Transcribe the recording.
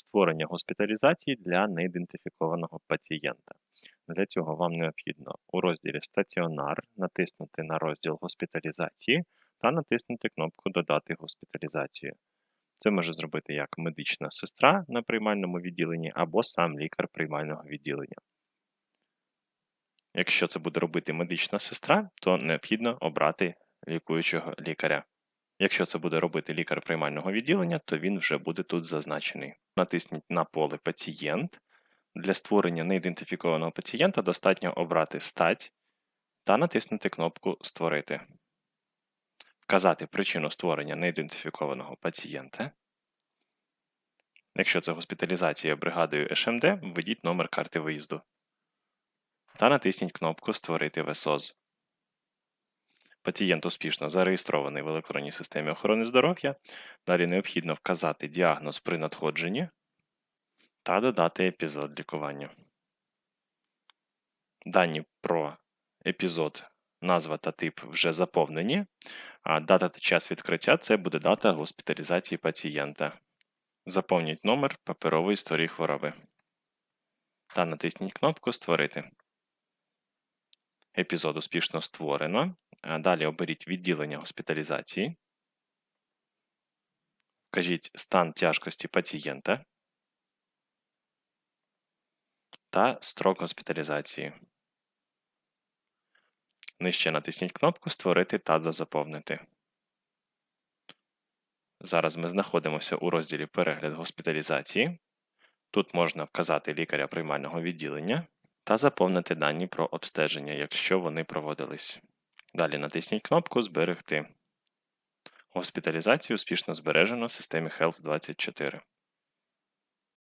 створення госпіталізації для неідентифікованого пацієнта. Для цього вам необхідно у розділі Стаціонар натиснути на розділ госпіталізації та натиснути кнопку Додати госпіталізацію. Це може зробити як медична сестра на приймальному відділенні або сам лікар приймального відділення. Якщо це буде робити медична сестра, то необхідно обрати лікуючого лікаря. Якщо це буде робити лікар приймального відділення, то він вже буде тут зазначений. Натисніть на поле Пацієнт. Для створення неідентифікованого пацієнта достатньо обрати стать та натиснути кнопку Створити. Вказати причину створення неідентифікованого пацієнта. Якщо це госпіталізація бригадою ШМД, введіть номер карти виїзду. Та натисніть кнопку Створити ВСОЗ. Пацієнт успішно зареєстрований в електронній системі охорони здоров'я. Далі необхідно вказати діагноз при надходженні та додати епізод лікування. Дані про епізод, назва та тип вже заповнені, а дата та час відкриття це буде дата госпіталізації пацієнта. Заповніть номер паперової історії хвороби та натисніть кнопку Створити. Епізод успішно створено. Далі оберіть відділення госпіталізації. Вкажіть стан тяжкості пацієнта та строк госпіталізації. Нижче натисніть кнопку Створити та дозаповнити. Зараз ми знаходимося у розділі Перегляд госпіталізації. Тут можна вказати лікаря приймального відділення та заповнити дані про обстеження, якщо вони проводились. Далі натисніть кнопку Зберегти. Госпіталізацію успішно збережено в системі Health 24.